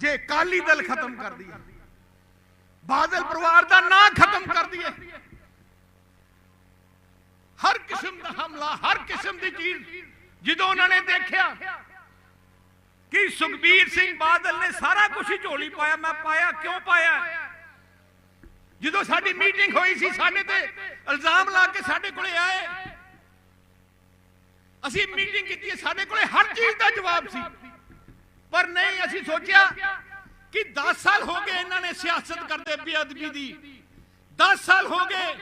ਜੇ ਕਾਲੀ ਦਲ ਖਤਮ ਕਰ ਦਈਏ, ਬਾਦਲ ਪਰਿਵਾਰ ਦਾ ਨਾਂ ਖਤਮ ਕਰ ਦਈਏ, ਹਰ ਕਿਸਮ ਦਾ ਹਮਲਾ, ਹਰ ਕਿਸਮ ਦੀ ਚੀਜ਼ ਜਦੋਂ ਉਹਨਾਂ ਨੇ ਦੇਖਿਆ ਕਿ ਸੁਖਬੀਰ ਸਿੰਘ ਬਾਦਲ ਨੇ ਸਾਰਾ ਕੁਝ ਹੀ ਝੋਲੀ ਪਾਇਆ, ਮੈਂ ਪਾਇਆ, ਕਿਉਂ ਪਾਇਆ? ਜਦੋਂ ਸਾਡੀ ਮੀਟਿੰਗ ਹੋਈ ਸੀ, ਸਾਡੇ ਤੇ ਇਲਜ਼ਾਮ ਲਾ ਕੇ ਸਾਡੇ ਕੋਲੇ ਆਏ, ਅਸੀਂ ਮੀਟਿੰਗ ਕੀਤੀ ਸਾਡੇ ਕੋਲੇ ਹਰ ਚੀਜ਼ ਦਾ ਜਵਾਬ ਸੀ। ਪਰ ਨਹੀਂ, ਅਸੀਂ ਸੋਚਿਆ ਕਿ 10 ਸਾਲ ਹੋ ਗਏ ਇਹਨਾਂ ਨੇ ਸਿਆਸਤ ਕਰਦੇ ਬੇਅਦਬੀ ਦੀ। 10 ਸਾਲ ਹੋ ਗਏ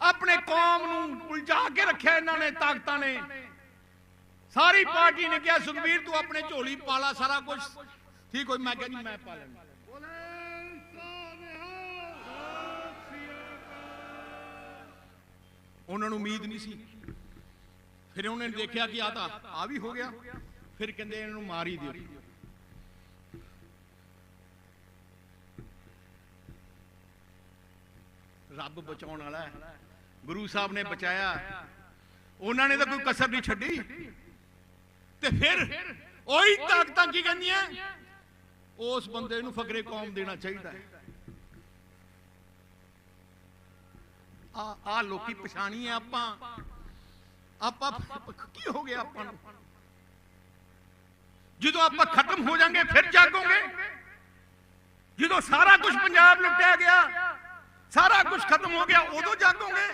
ਆਪਣੇ ਕੌਮ ਨੂੰ ਉਲਝਾ ਕੇ ਰੱਖਿਆ ਇਹਨਾਂ ਨੇ, ਤਾਕਤਾਂ ਨੇ। ਸਾਰੀ ਪਾਰਟੀ ਨੇ ਕਿਹਾ, ਸੁਖਬੀਰ, ਤੂੰ ਆਪਣੇ ਝੋਲੀ ਪਾਲਾ ਸਾਰਾ ਕੁਝ ਠੀਕ ਹੋਈ, ਮੈਂ ਕਹਿੰਦੀ ਮੈਂ ਪਾ ਲੈਂਦਾ। ਉਹਨਾਂ ਨੂੰ ਉਮੀਦ ਨਹੀਂ ਸੀ। ਫਿਰ ਉਹਨੇ ਦੇਖਿਆ ਕਿ ਆ ਤਾਂ ਆ ਵੀ ਹੋ ਗਿਆ। ਫਿਰ ਕਹਿੰਦੇ ਇਹਨਾਂ ਨੂੰ ਮਾਰ ਹੀ ਦਿਓ। ਰੱਬ ਬਚਾਉਣ ਵਾਲਾ ਹੈ। ਗੁਰੂ ਸਾਹਿਬ ਨੇ ਬਚਾਇਆ। ਉਹਨਾਂ ਨੇ ਤਾਂ ਕੋਈ ਕਸਰ ਨਹੀਂ ਛੱਡੀ। ਤੇ ਫਿਰ ਉਹੀ ਤਾਕਤਾਂ ਕੀ ਕਹਿੰਦੀਆਂ? ਉਸ ਬੰਦੇ ਨੂੰ ਫਕਰੇ ਕੌਮ ਦੇਣਾ ਚਾਹੀਦਾ ਆ ਆ ਲੋਕੀ ਪਛਾਣੀ ਆ ਆਪਾਂ। ਆਪਾਂ ਕੀ ਹੋ ਗਿਆ ਆਪਾਂ ਨੂੰ? ਜਦੋਂ ਆਪਾਂ ਖਤਮ ਹੋ ਜਾਾਂਗੇ, ਫਿਰ ਜਾਗੋਗੇ। ਜਦੋਂ ਸਾਰਾ ਕੁਝ ਪੰਜਾਬ ਲੁੱਟਿਆ ਗਿਆ ਸਾਰਾ ਕੁਝ ਖਤਮ ਹੋ ਗਿਆ, ਉਦੋਂ ਜਾਗੋਗੇ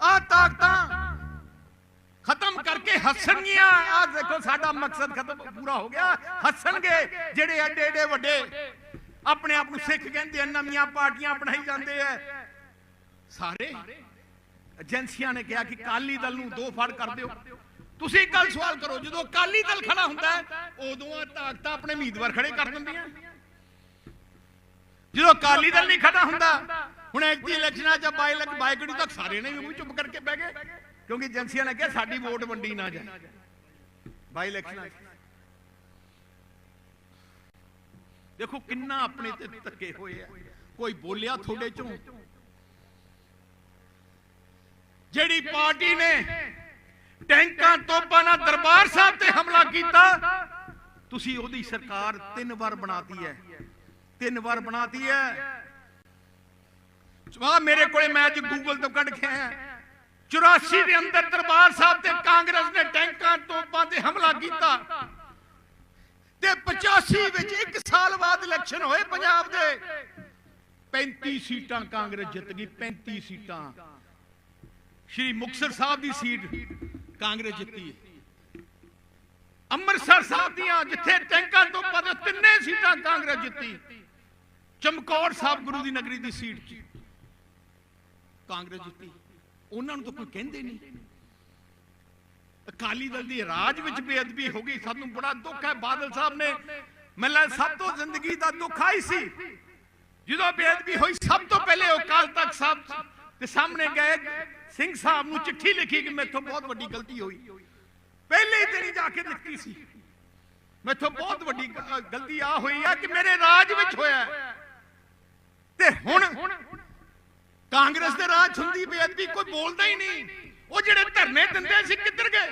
ਆ ਤਾਕਤਾਂ ਖਤਮ ਕਰਕੇ ਹੱਸਣਗੀਆਂ। ਆ ਦੇਖੋ, ਸਾਡਾ ਮਕਸਦ ਖਤਮ, ਪੂਰਾ ਹੋ ਗਿਆ। ਹੱਸਣਗੇ, ਜਿਹੜੇ ਐਡੇ ਐਡੇ ਵੱਡੇ ਆਪਣੇ ਆਪ ਨੂੰ ਸਿੱਖ ਕਹਿੰਦੇ ਆ, ਨਵੀਆਂ ਪਾਰਟੀਆਂ ਬਣਾਈ ਜਾਂਦੇ ਆ। ਸਾਰੇ ਏਜੰਸੀਆਂ ਨੇ ਕਿਹਾ ਕਿ ਕਾਲੀ ਦਲ ਨੂੰ ਦੋ ਫੜ ਕਰ ਦਿਓ। ਤੁਸੀਂ ਕੱਲ ਸਵਾਲ ਕਰੋ, ਜਦੋਂ ਕਾਲੀ ਦਲ ਖੜਾ ਹੁੰਦਾ ਉਦੋਂ ਆ ਤਾਕਤਾਂ ਆਪਣੇ ਉਮੀਦਵਾਰ ਖੜੇ ਕਰ ਦਿੰਦੀਆਂ। ਜਦੋਂ ਕਾਲੀ ਦਲ ਨਹੀਂ ਖੜਾ ਹੁੰਦਾ ਹੁਣ ਐਕਟੀ ਇਲੈਕਸ਼ਨਾਂ ਚ ਬਾਈ ਲੱਖ ਬਾਈਕੜੀ ਤੱਕ ਸਾਰੇ ਨੇ ਵੀ ਚੁੱਪ ਕਰਕੇ ਬਹਿ ਗਏ ਕਿਉਂਕਿ ਏਜੰਸੀਆਂ ਨੇ ਕਿਹਾ ਸਾਡੀ ਵੋਟ ਵੰਡੀ ਨਾ ਜਾਏ। ਬਾਈ ਇਲੈਕਸ਼ਨਾਂ ਦੇਖੋ ਕਿੰਨਾ ਆਪਣੇ ਤੇ ਧੱਕੇ ਹੋਏ ਆ। ਕੋਈ ਬੋਲਿਆ ਤੁਹਾਡੇ ਚੋਂ? ਜਿਹੜੀ ਪਾਰਟੀ ਨੇ ਟੈਂਕਾਂ ਤੋਪਾਂ ਨਾਲ ਦਰਬਾਰ ਸਾਹਿਬ ਤੇ ਹਮਲਾ ਕੀਤਾ ਤੁਸੀਂ ਉਹਦੀ ਸਰਕਾਰ ਤਿੰਨ ਵਾਰ ਬਣਾਤੀ ਹੈ। ਤਿੰਨ ਵਾਰ ਬਣਾਤੀ ਹੈ ਆ ਮੇਰੇ ਕੋਲੇ ਮੈਂ ਅੱਜ ਗੂਗਲ ਤੋਂ ਕੱਢ ਕੇ ਆਇਆ। 84 ਦੇ ਅੰਦਰ ਦਰਬਾਰ ਸਾਹਿਬ ਤੇ ਕਾਂਗਰਸ ਨੇ ਟੈਂਕਾਂ ਤੋਪਾਂ ਤੇ ਹਮਲਾ ਕੀਤਾ। ਤੇ 85 ਵਿੱਚ ਇੱਕ ਸਾਲ ਬਾਅਦ ਇਲੈਕਸ਼ਨ ਹੋਏ ਪੰਜਾਬ ਦੇ। 35 ਸੀਟਾਂ ਕਾਂਗਰਸ ਜਿੱਤ ਗਈ 35 ਸੀਟਾਂ। ਸ਼੍ਰੀ ਮੁਕਤਸਰ ਸਾਹਿਬ ਦੀ ਸੀਟ ਕਾਂਗਰਸ ਜਿੱਤੀ ਅੰਮ੍ਰਿਤਸਰ ਸਾਹਿਬ ਦੀਆਂ ਜਿੱਥੇ ਟੈਂਕਾਂ ਤੋਂ ਪਦ ਤਿੰਨੇ ਸੀਟਾਂ ਕਾਂਗਰਸ ਜਿੱਤੀ। ਚਮਕੌਰ ਸਾਹਿਬ ਗੁਰੂ ਦੀ ਨਗਰੀ ਦੀ ਸੀਟ 'ਚ। ਕਾਂਗਰਸ ਜਿੱਤੀ। ਉਹਨਾਂ ਨੂੰ ਤਾਂ ਕੋਈ ਕਹਿੰਦੇ ਨਹੀਂ। ਅਕਾਲੀ ਦਲ ਦੀ ਰਾਜ ਵਿੱਚ ਬੇਅਦਬੀ ਹੋ ਗਈ। ਸਾਨੂੰ ਬੜਾ ਦੁੱਖ ਹੈ। ਬਾਦਲ ਸਾਹਿਬ ਨੇ ਮੈਨੂੰ ਸਭ ਤੋਂ ਜ਼ਿੰਦਗੀ ਦਾ ਦੁੱਖ ਆਈ ਸੀ। ਜਦੋਂ ਬੇਅਦਬੀ ਹੋਈ, ਸਭ ਤੋਂ ਪਹਿਲੇ ਉਹ ਅਕਾਲ ਤਖਤ ਸਾਹਿਬ ਦੇ ਸਾਹਮਣੇ ਗਏ ਸਿੰਘ ਸਾਹਿਬ ਨੂੰ ਚਿੱਠੀ ਲਿਖੀ ਕਿ ਮੇਥੋਂ ਬਹੁਤ ਵੱਡੀ ਗਲਤੀ ਹੋਈ। ਪਹਿਲੇ ਹੀ ਦਿਨ ਜਾ ਕੇ ਲਿਖਤੀ ਸੀ। ਮੇਥੋਂ ਬਹੁਤ ਵੱਡੀ ਗਲਤੀ ਆ ਹੋਈ ਹੈ ਕਿ ਮੇਰੇ ਰਾਜ ਵਿੱਚ ਹੋਇਆ ਹੈ। ਤੇ ਹੁਣ ਕਾਂਗਰਸ ਦੇ ਰਾਜ ਹੁੰਦੀ ਬੇਅਦਬੀ ਕੋਈ ਬੋਲਦਾ ਹੀ ਨਹੀਂ। ਉਹ ਜਿਹੜੇ ਧਰਨੇ ਦਿੰਦੇ ਸੀ, ਕਿੱਧਰ ਗਏ?